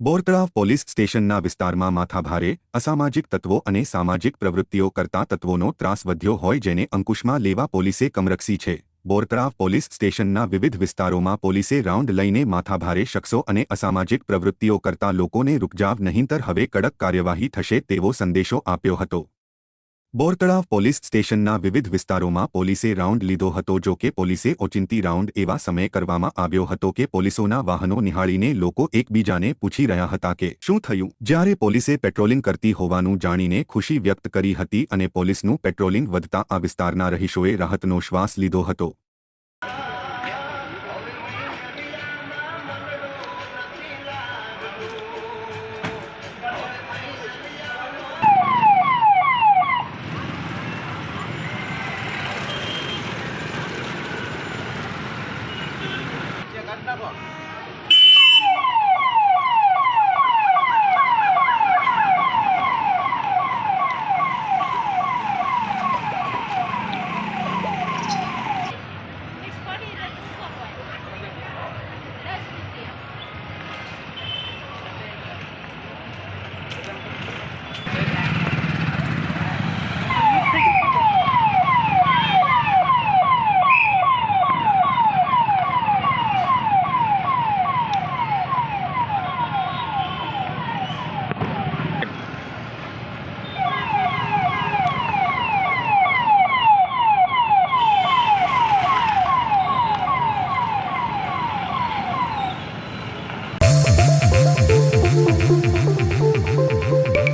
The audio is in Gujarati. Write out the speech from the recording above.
બોરતળાવ પોલીસ સ્ટેશનના વિસ્તારમાં માથાભારે અસામાજિક તત્વો અને સામાજિક પ્રવૃત્તિઓ કરતા તત્વોનો ત્રાસ વધ્યો હોય જેને અંકુશમાં લેવા પોલીસે કમરકસી છે. બોરતળાવ પોલીસ સ્ટેશનના વિવિધ વિસ્તારોમાં પોલીસે રાઉન્ડ લઈને માથાભારે શખ્સો અને અસામાજિક પ્રવૃત્તિઓ કરતા લોકોને રૂકજાવ નહીંતર હવે કડક કાર્યવાહી થશે તેવો સંદેશો આપ્યો હતો. બોરતળાવ પોલીસ સ્ટેશનના વિવિધ વિસ્તારોમાં પોલીસે રાઉન્ડ લીધો હતો જો કે પોલીસે ઓચિંતી રાઉન્ડ એવા સમયે કરવામાં આવ્યો હતો કે પોલીસોના વાહનો નિહાળીને લોકો એકબીજાને પૂછી રહ્યા હતા કે શું થયું? જ્યારે પોલીસે પેટ્રોલિંગ કરતી હોવાનું જાણીને ખુશી વ્યક્ત કરી હતી અને પોલીસનું પેટ્રોલિંગ વધતા આ વિસ્તારના રહીશોએ રાહતનો શ્વાસ લીધો હતો. 了。